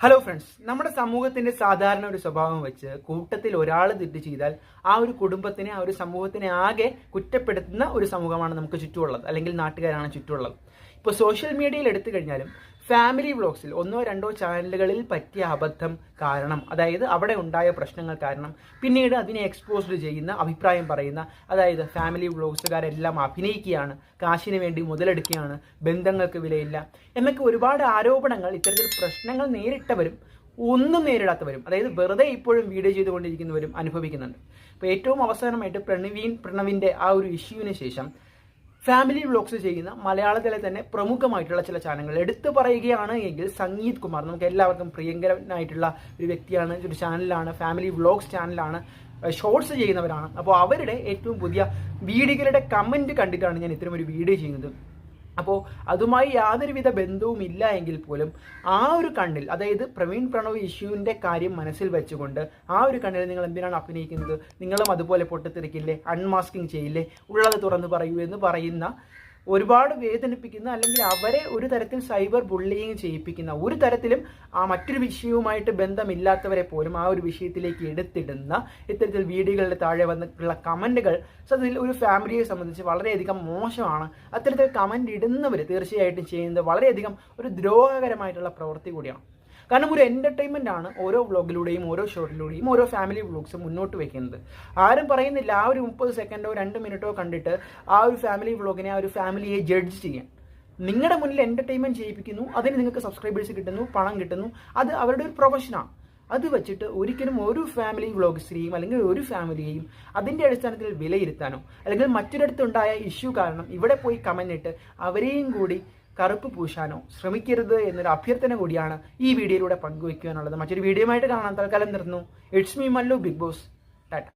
Hello friends നമ്മുടെ സമൂഹത്തിന്റെ സാധാരണ ഒരു സ്വഭാവം വെച്ച് കൂട്ടത്തിൽ ഒരാൾ തെറ്റ് ചെയ്താൽ ആ ഒരു കുടുംബത്തിനെ ആ ഒരു സമൂഹത്തിനെ ആകെ കുറ്റപ്പെടുത്തുന്ന ഒരു സമൂഹമാണ് നമുക്ക് ചുറ്റുമുള്ളത്. അല്ലെങ്കിൽ നാട്ടുകാരാണ് ചുറ്റുമുള്ളത്. ഇപ്പോൾ സോഷ്യൽ മീഡിയയിൽ എടുത്തു കഴിഞ്ഞാലും ഫാമിലി വ്ളോഗ്സിൽ ഒന്നോ രണ്ടോ ചാനലുകളിൽ പറ്റിയ അബദ്ധം കാരണം അതായത് അവിടെ ഉണ്ടായ പ്രശ്നങ്ങൾ കാരണം പിന്നീട് അതിനെ എക്സ്പോസ്ഡ് ചെയ്യുന്ന അഭിപ്രായം പറയുന്ന അതായത് ഫാമിലി വ്ളോഗ്സുകാരെല്ലാം അഭിനയിക്കുകയാണ് കാശിന് വേണ്ടി മുതലെടുക്കുകയാണ് ബന്ധങ്ങൾക്ക് വിലയില്ല എന്നൊക്കെ ഒരുപാട് ആരോപണങ്ങൾ ഇത്തരത്തിൽ പ്രശ്നങ്ങൾ നേരിട്ടവരും ഒന്നും നേരിടാത്തവരും അതായത് വെറുതെ ഇപ്പോഴും വീഡിയോ ചെയ്തുകൊണ്ടിരിക്കുന്നവരും അനുഭവിക്കുന്നുണ്ട്. അപ്പോൾ ഏറ്റവും അവസാനമായിട്ട് പ്രണവീൻ പ്രണവിന്റെ ആ ഒരു ഇഷ്യൂവിന് ശേഷം ഫാമിലി വ്ളോഗ്സ് ചെയ്യുന്ന മലയാളത്തിലെ തന്നെ പ്രമുഖമായിട്ടുള്ള ചില ചാനലുകൾ. എടുത്തു പറയുകയാണ് എങ്കിൽ സംഗീത് കുമാർ. നമുക്ക് എല്ലാവർക്കും പ്രിയങ്കരനായിട്ടുള്ള ഒരു വ്യക്തിയാണ്. ഒരു ചാനലാണ്. ഫാമിലി വ്ളോഗ്സ് ചാനലാണ്. ഷോർട്സ് ചെയ്യുന്നവരാണ്. അപ്പോൾ അവരുടെ ഏറ്റവും പുതിയ വീഡിയോകളുടെ കമന്റ് കണ്ടിട്ടാണ് ഞാൻ ഇത്തരം ഒരു വീഡിയോ ചെയ്യുന്നത്. അപ്പോൾ അതുമായി യാതൊരുവിധ ബന്ധവും ഇല്ല എങ്കിൽ പോലും ആ ഒരു കണ്ണിൽ അതായത് പ്രവീൺ പ്രണവ് ഇഷ്യൂവിന്റെ കാര്യം മനസ്സിൽ വെച്ചുകൊണ്ട് ആ ഒരു കണ്ണിൽ നിങ്ങൾ എന്തിനാണ് അഭിനയിക്കുന്നത്? നിങ്ങളും അതുപോലെ പൊട്ടിത്തെറിക്കില്ലേ? അൺമാസ്കിങ് ചെയ്യില്ലേ? ഉള്ളത് തുറന്ന് പറയൂ എന്ന് പറയുന്ന ഒരുപാട് വേദനിപ്പിക്കുന്ന അല്ലെങ്കിൽ അവരെ ഒരു തരത്തിൽ സൈബർ ബുള്ളിങ് ചെയ്യിപ്പിക്കുന്ന ഒരു തരത്തിലും ആ മറ്റൊരു വിഷയവുമായിട്ട് ബന്ധമില്ലാത്തവരെ പോലും ആ ഒരു വിഷയത്തിലേക്ക് എടുത്തിടുന്ന ഇത്തരത്തിൽ വീഡിയോകളുടെ താഴെ വന്നിട്ടുള്ള കമന്റുകൾ സത്യത്തിൽ ഒരു ഫാമിലിയെ സംബന്ധിച്ച് വളരെയധികം മോശമാണ്. അത്തരത്തിൽ കമന്റ് ഇടുന്നവർ തീർച്ചയായിട്ടും ചെയ്യുന്നത് വളരെയധികം ഒരു ദ്രോഹകരമായിട്ടുള്ള പ്രവൃത്തി കൂടിയാണ്. കാരണം ഒരു എന്റർടൈൻമെന്റ് ആണ് ഓരോ വ്ളോഗിലൂടെയും ഓരോ ഷോട്ടിലൂടെയും ഓരോ ഫാമിലി വ്ളോഗ്സ് മുന്നോട്ട് വെക്കുന്നത്. ആരും പറയുന്നില്ല ആ ഒരു മുപ്പത് സെക്കൻഡോ രണ്ട് മിനിറ്റോ കണ്ടിട്ട് ആ ഒരു ഫാമിലി വ്ളോഗിനെ ആ ഒരു ഫാമിലിയെ ജഡ്ജ് ചെയ്യാൻ. നിങ്ങളുടെ മുന്നിൽ എന്റർടൈൻമെന്റ് ചെയ്യിപ്പിക്കുന്നു അതിന് നിങ്ങൾക്ക് സബ്സ്ക്രൈബേഴ്സ് കിട്ടുന്നു പണം കിട്ടുന്നു അത് അവരുടെ ഒരു പ്രൊഫഷനാണ് അത് വെച്ചിട്ട് ഒരിക്കലും ഒരു ഫാമിലി വ്ളോഗ്സിനെയും അല്ലെങ്കിൽ ഒരു ഫാമിലിയെയും അതിന്റെ അടിസ്ഥാനത്തിൽ വിലയിരുത്താനോ അല്ലെങ്കിൽ മറ്റൊരിടത്തുണ്ടായ ഇഷ്യൂ കാരണം ഇവിടെ പോയി കമന്റ് ഇട്ട് അവരെയും കൂടി കറുപ്പ് പൂശാനോ ശ്രമിക്കരുത് എന്നൊരു അഭ്യർത്ഥന കൂടിയാണ് ഈ വീഡിയോയിലൂടെ പങ്കുവയ്ക്കുവാനുള്ളത് മറ്റൊരു വീഡിയോയുമായിട്ട് കാണാൻ തൽക്കാലം നിർന്നു it's me Mallu Bigg Boss tata